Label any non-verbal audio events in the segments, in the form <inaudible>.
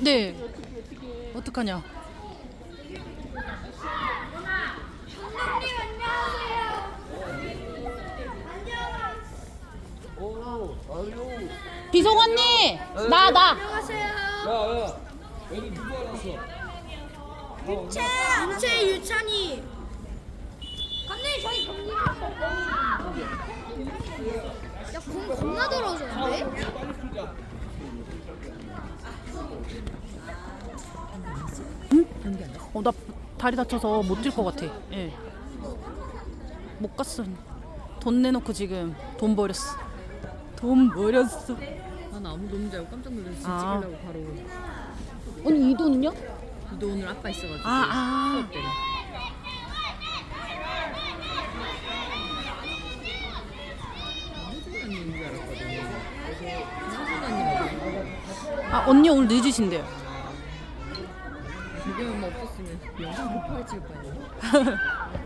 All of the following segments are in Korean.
네. 어떡하냐? 감독님 안녕하세요. 오, 아유. 비송 언니! 나, 나! 안녕하세요. 야, 야. 애들 누구 알았어? 유채 유채 유찬이. 감독님 저희 경기 야공 겁나 더러워 다리 다쳐서 못 뛸 것 같아. 예. 못 갔어. 돈 내놓고 지금 돈 버렸어. 돈 버렸어. 나는 아무도 없는 줄 알고 깜짝 놀라서 집 아. 찍으려고 바로 언니 이 돈은요? 너 오늘 아빠 있어가지고 아, 아. 수업 때문에 줄 알았거든 아, 언니 오늘 늦으신대요. 없으면 영상 못 파헤칠 거예요. <laughs>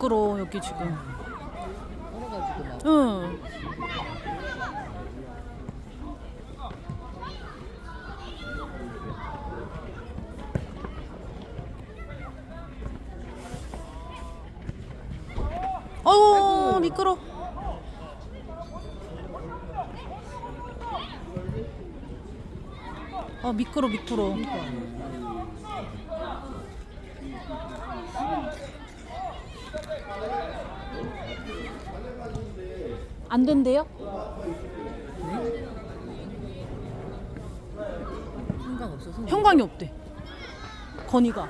미끄러워 여기 지금. 응. 어우 미끄러. 아 미끄러 미끄러. 안 된대요? 한강 없어서 형광이 없대. 건이가.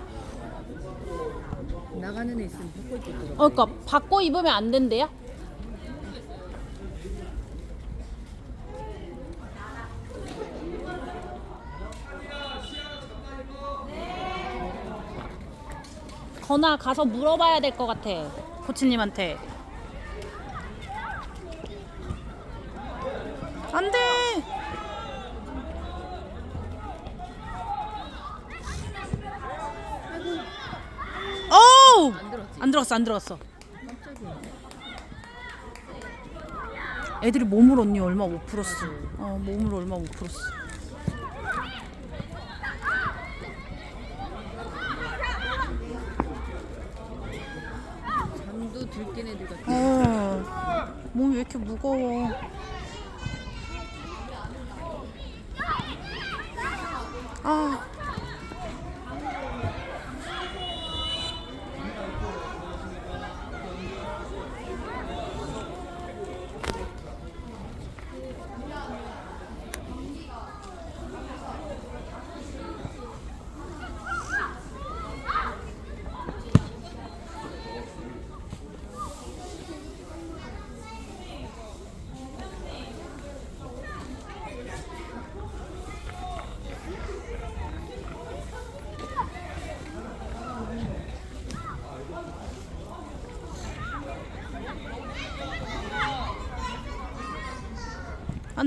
나가는 애 있으면 벗고 입고 들어 어, 그러니까 바꿔 입으면 안 된대요? 건아 가서 물어봐야 될 것 같아 코치님한테 안돼 어우 안 들어갔어 안 들어갔어. 애들이 몸을 언니 얼마 못 풀었어. 어 몸을 얼마 못 풀었어. 잠도 들깬 애들 같아 어 몸이 왜 이렇게 무거워? 아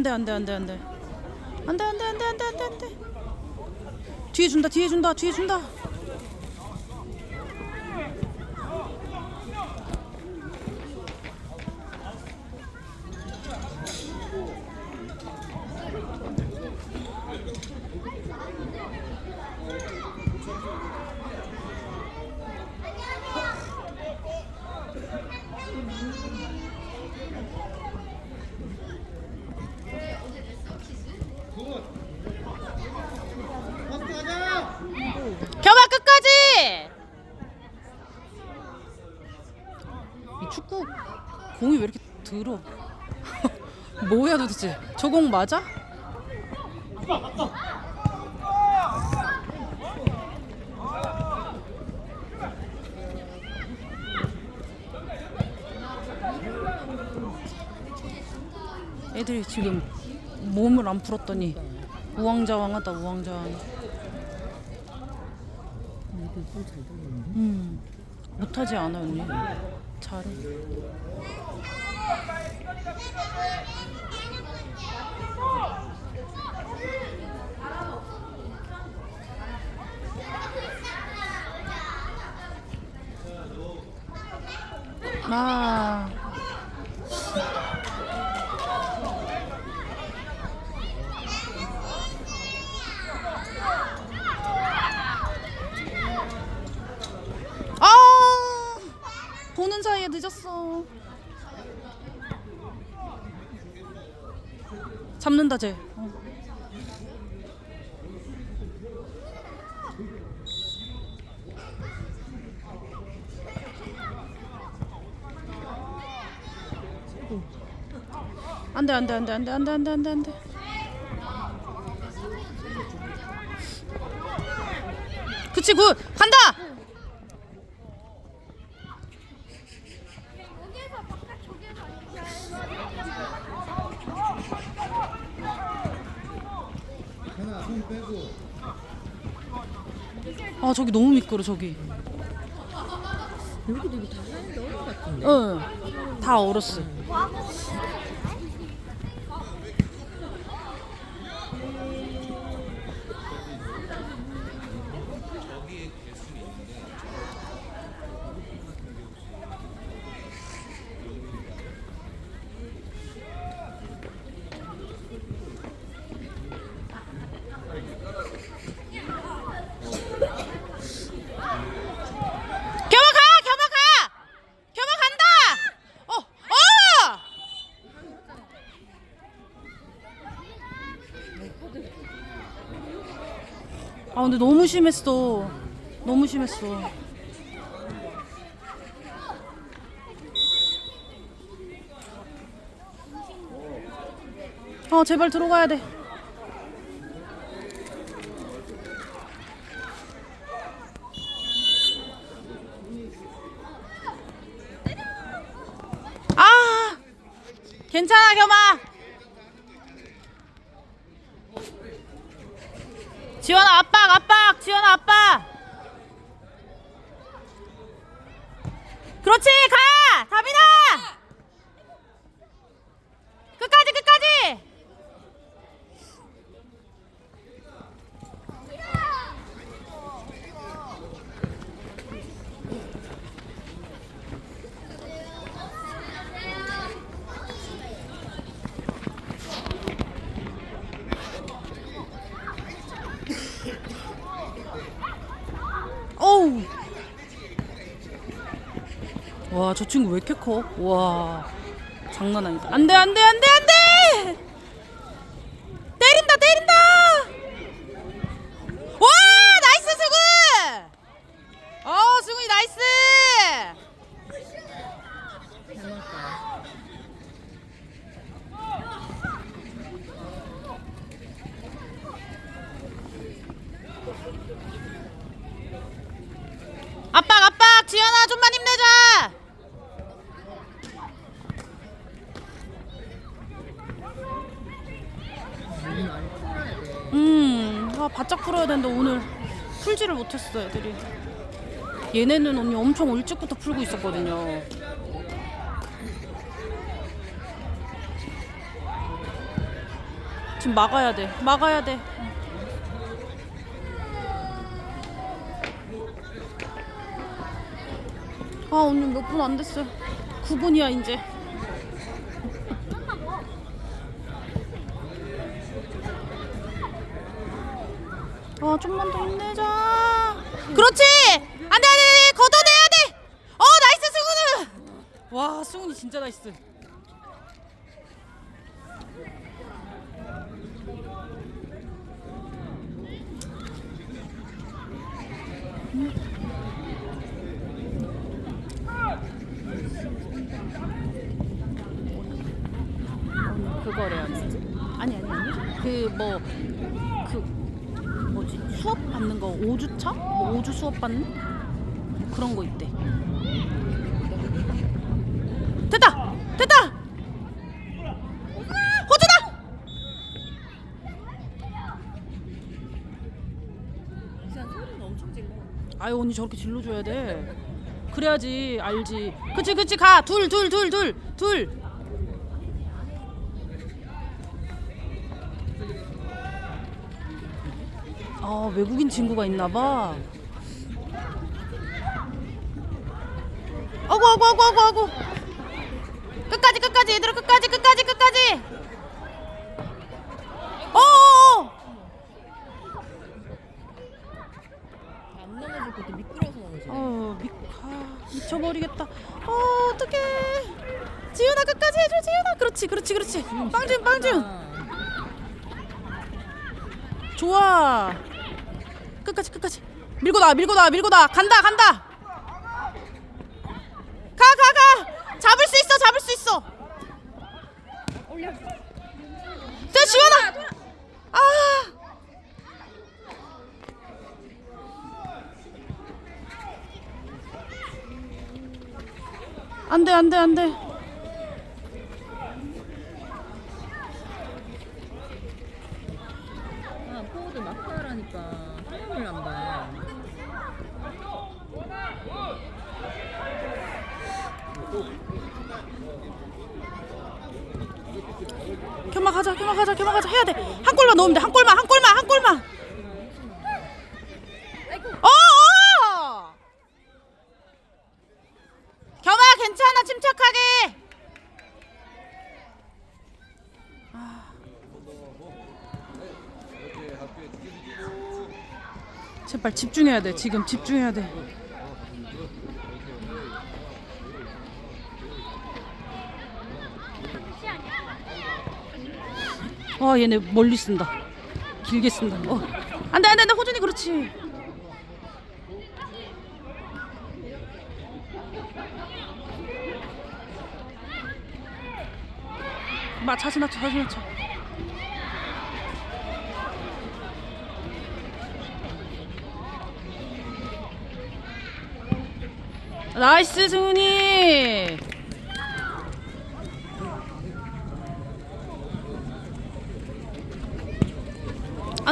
안돼 안돼 안돼 안돼. 안돼 안돼 안돼 안돼 안돼 뒤에 준다 뒤에 준다 뒤에 준다 겸아 끝까지 이 축구 공이 들어 <laughs> 뭐야 도대체 저공 맞아? 애들이 지금 몸을 안 풀었더니 우왕좌왕하다 우왕좌왕. 음 못하지 않아 언니. 다르. 아. 늦었어. 잡는다 쟤. 어. 안돼 안돼 안돼 안돼 안돼 안돼 안돼 안돼. 그치 굿! 간다 여기에서 바깥 저기에서 하나 손 빼고. 아 너무 미끄러 저기 여기도 이거 다 하얀데 얼음 같은데. 응 다 얼었어 겸아 가! 겸아 가! 겸아 간다! 어! 어! 아 근데 너무 심했어. 너무 심했어. 아 제발 들어가야 돼 아 괜찮아 겸아 지원아 압박 압박 지원아 압박 그렇지 가 다빈아 끝까지 끝까지 어우 와 저 친구 왜 이렇게 커? 와 장난 아니다 안 돼 안 돼 안 돼 안돼 때린다 때린다 와 나이스 수근 어 수근이 나이스 닮았다. 압박 압박 지연아 좀만 힘내자 물이 많이 풀어야 돼. 음, 아, 바짝 풀어야 되는데 오늘 풀지를 못했어 애들이. 얘네는 언니 엄청 일찍부터 풀고 있었거든요. 지금 막아야 돼. 막아야 돼. 아 언니 몇 분 안 됐어요. 9분이야 이제. 아 좀만 더 힘내자. 그렇지! 안돼 안돼 걷어내야 돼 어 나이스 승훈은 와 승훈이 진짜 나이스. 그거래요 아니 아니 아니 그뭐그거 5주차? 뭐 5주 수업 받는? 그런 거 있대. 됐다! 됐다! 호주다! 아유 언니 저렇게 질러줘야 돼. 그래야지 알지. 그치 그치 가! 둘 둘 둘 둘 둘! 아 외국인 친구가 있나 봐. 아구 아구 아구 아구 아구. 끝까지 끝까지 얘들아 끝까지 끝까지 끝까지. 어어어. 안 넘어질 것도 미끄러워서 넘어지네. 어, 미, 아, 미쳐버리겠다. 어, 어떡해. 지윤아, 끝까지 해줘, 지윤아. 그렇지, 그렇지, 그렇지. 빵준, 빵준. 좋아. 끝까지, 끝까지. 밀고 나와, 밀고 나와, 밀고 나와. 간다, 간다. 가, 가, 가. 잡을 수 있어, 잡을 수 있어. 자, 지윤아. 아. 안 돼, 안 돼, 안 돼. 아, 포워드 마크하라니까 화면을 안 봐. 겸마 가자, 겸마 가자, 겸마 가자. 해야 돼. 한 골만 넣으면 돼. 한 골만, 한 골만, 한 골만. 어, 어! 겸아 괜찮아, 침착하게. 아. 제발 집중해야 돼. 지금 집중해야 돼. 와 얘네 멀리 쓴다. 길게 쓴다. 어. 안돼 안돼 안돼 호준이 그렇지. 마 자신 낮춰 자신 낮춰. 나이스 승훈이.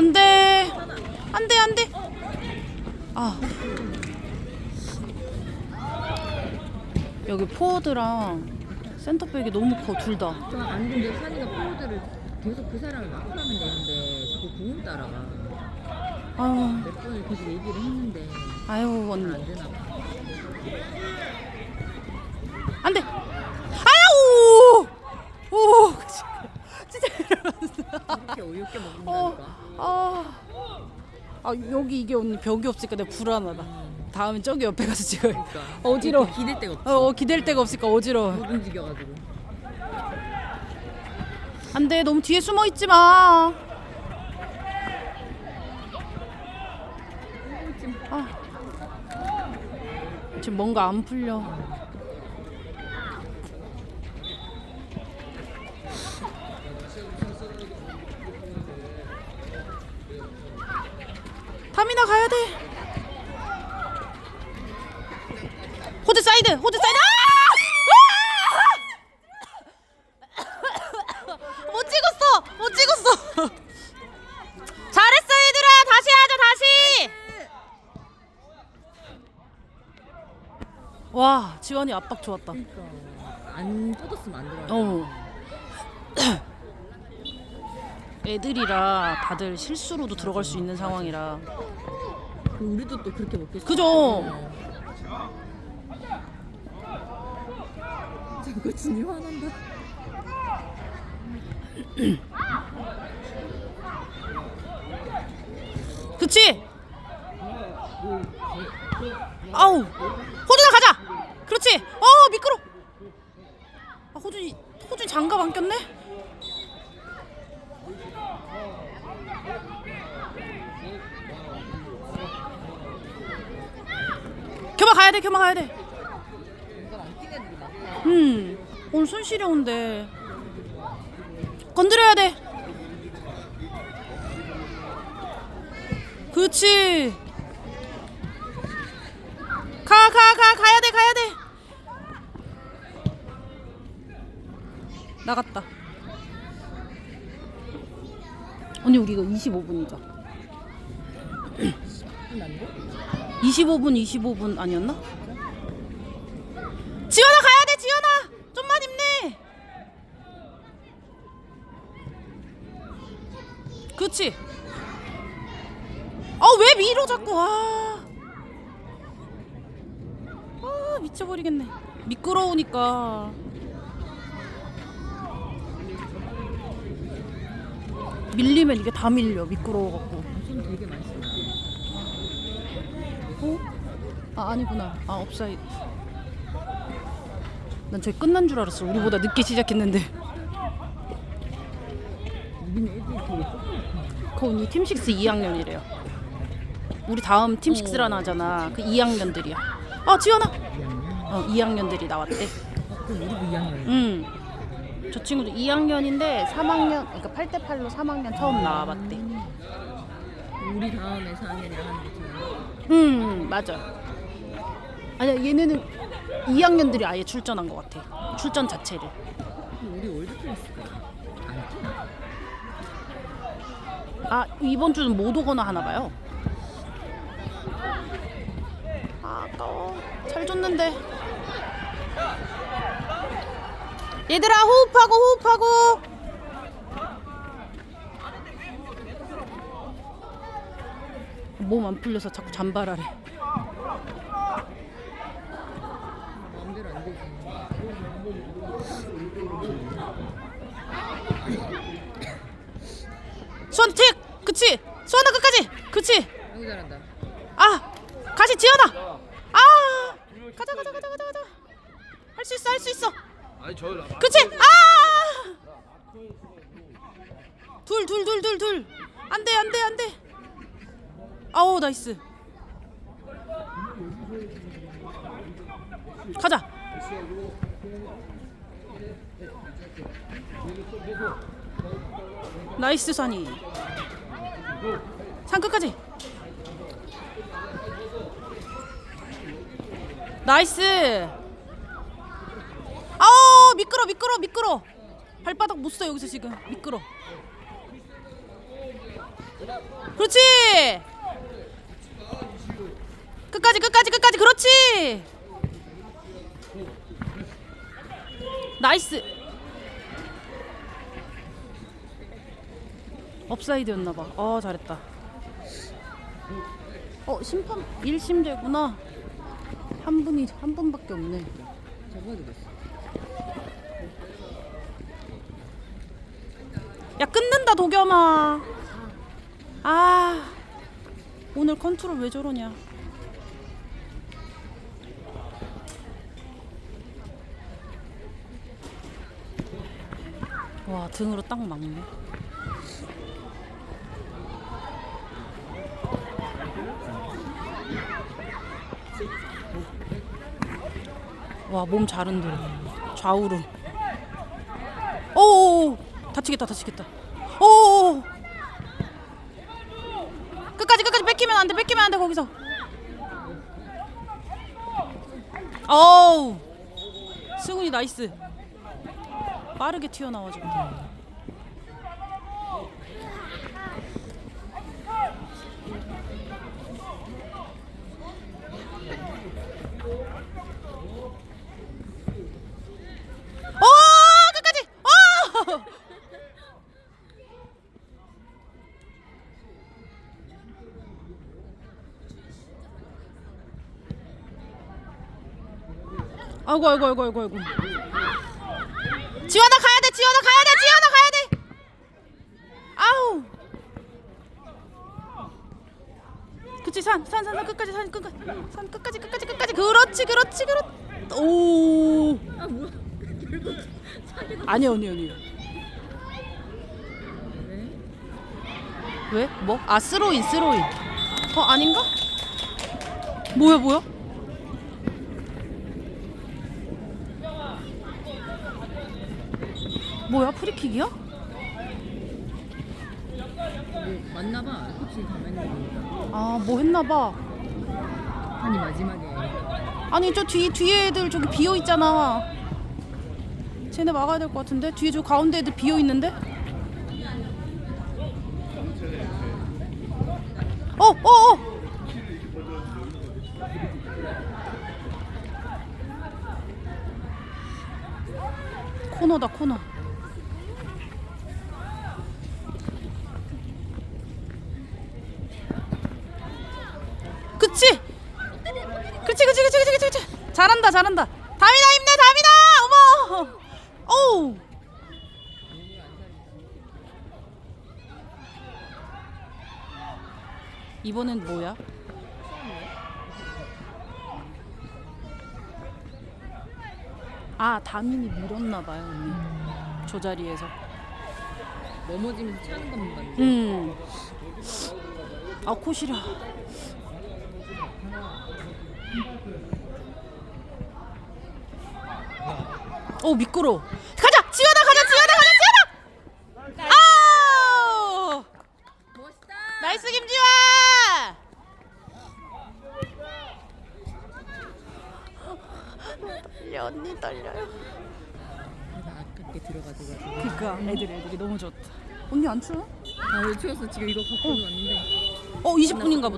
안 돼. 안 돼 안 돼. 아. 여기 포워드랑 센터백이 너무 커 둘 다. 저안 근데 산이가 포워드를 계속 그 사람을 마크하면 되는데 자꾸 공을 따라가. 아유. 몇 번을 계속 얘기를 했는데 아유 잘 언니. 안 되나 봐. 안 돼. 아유! 오! 진짜 이렇게 어이없게 어, 먹는다니까. 아, 아 여기 이게 언니 벽이 없으니까 내가 불안하다 다음에 저기 옆에 가서 찍어야 그러니까 어지러워. 이렇게 기댈 데가 없지. 어, 어 기댈 데가 없으니까 어지러워 못 움직여가지고. 안돼 너무 뒤에 숨어 있지 마. 아. 지금 뭔가 안 풀려. 타미나 가야 돼. 호드 사이드, 호드 사이드. 아! 못 찍었어 못 찍었어 잘했어 얘들아 다시 하자 다시 와 지원이 압박 좋았다 그러니까 안 뜯었으면 안 들어가. 어 애들이라 다들 실수로도 들어갈 수 있는 상황이라. 그 우리도 또 그렇게 먹겠어. 그죠? 저거 진이 화난다. <clears throat> 그치? 아우 호준아 가자! 그렇지? 어 미끄러! 아 호준이 호준이 장갑 안 꼈네 겸아 가야 돼 겸아 가야 돼. 음, 오늘 손 시려운데 건드려야 돼. 그렇지. 가, 가, 가, 가야 돼, 가야 돼. 나갔다. 언니 우리 이거 25분이죠. 20분 안 돼? 25분 25분 아니었나? 지연아 가야 돼 지연아! 좀만 힘내! 그치? 아왜 밀어 자꾸 아, 아 미쳐버리겠네. 미끄러우니까. 밀리면 이게 다 밀려 미끄러워갖고. 손 되게 많이. 어? 아 아니구나. 아 업사이드. 난 저기 끝난 줄 알았어. 우리보다 늦게 시작했는데. 그 언니 팀6 2학년이래요. 우리 다음 팀6란 하잖아. 그 2학년들이야. 아 지연아. 2학년? 어 2학년들이 나왔대. 아, 그럼 우리도 2학년. 응. 저 친구도 2학년인데 3학년, 그러니까 8대 8로 3학년 처음 나와봤대. 우리 다음에 4학년이랑 하는 거 음 맞아. 아니야 얘네는 2학년들이 아예 출전한 것 같아. 출전 자체를. 우리 월드 클래스가 안 뛰나? 아 이번 주는 못 오거나 하나 봐요. 아, 아까워. 잘 줬는데. 얘들아 호흡하고 호흡하고. 몸 안 풀려서 자꾸 잠발하래. 마음대로 안 되지. 수원 틱! 그치? 수원아 끝까지! 그치? 아이고 잘한다. 아! 가시 지연아! 아! 가자 가자 가자 가자 가자. 할 수 있어 할 수 있어. 아니 저 라- 그치? 아! 둘, 둘, 둘, 둘, 둘. 안 돼, 안 돼, 안 돼. 아우, 나이스. 가자. 나이스, 산이. 산 끝까지. 나이스. 아우 미끄러 미끄러 미끄러. 발바닥 못 써 여기서 지금. 미끄러. 그렇지. 끝까지 끝까지 끝까지. 그렇지. 나이스 업사이드였나봐. 어 잘했다. 어 심판 1심제구나. 한 분이 한 분밖에 없네. 야 끊는다 도겸아. 아 오늘 컨트롤 왜 저러냐. 와 등으로 딱 막네 와 몸 잘 흔들어. 좌우로 오 다치겠다 다치겠다. 오 끝까지 끝까지 뺏기면 안 돼 뺏기면 안 돼 거기서. 어우. 승훈이 나이스. 빠르게 튀어나와가지고 오 끝까지 오 아이고 아이고 아이고 아이고 아이고 지원아 가야 돼 지원아 가야 돼 지원아 가야 돼 아우 그치 산산산산 끝까지 산 끝까지 산 끝까지 끝까지 끝까지 그렇지 그렇지 그렇 오아 아니 아니 아니 왜? 왜? 뭐? 아 스로인 스로인 어 아닌가? 뭐야 뭐야? 뭐야 프리킥이야? 아, 뭐 맞나봐 코치 가만히 아뭐 했나봐 아니 마지막에 아니 저 뒤, 뒤에 애들 저기 비어있잖아 쟤네 막아야 될 것 같은데 뒤에 저 가운데 애들 비어있는데 어! 어! 어! 코너다 코너 잘한다 다민아 힘내 다민아 어머 어우 이번엔 뭐야? 아 다민이 밀었나 봐요 언니 저 자리에서 넘어지면서 차는 것만 봤는데. 음. 아 코시려. 오 미끄러. 가자 지연아 가자 지연아 가자 지연아. 아! 멋있다. 나이스 김지환. 떨려 언니 떨려요. 아깝게 들어가지고. 그니까 애들 애들이 너무 좋다. 언니 안 추워? 아, 왜 추워서 지금 이거 갖고 왔는데. 어 20분인가 보다.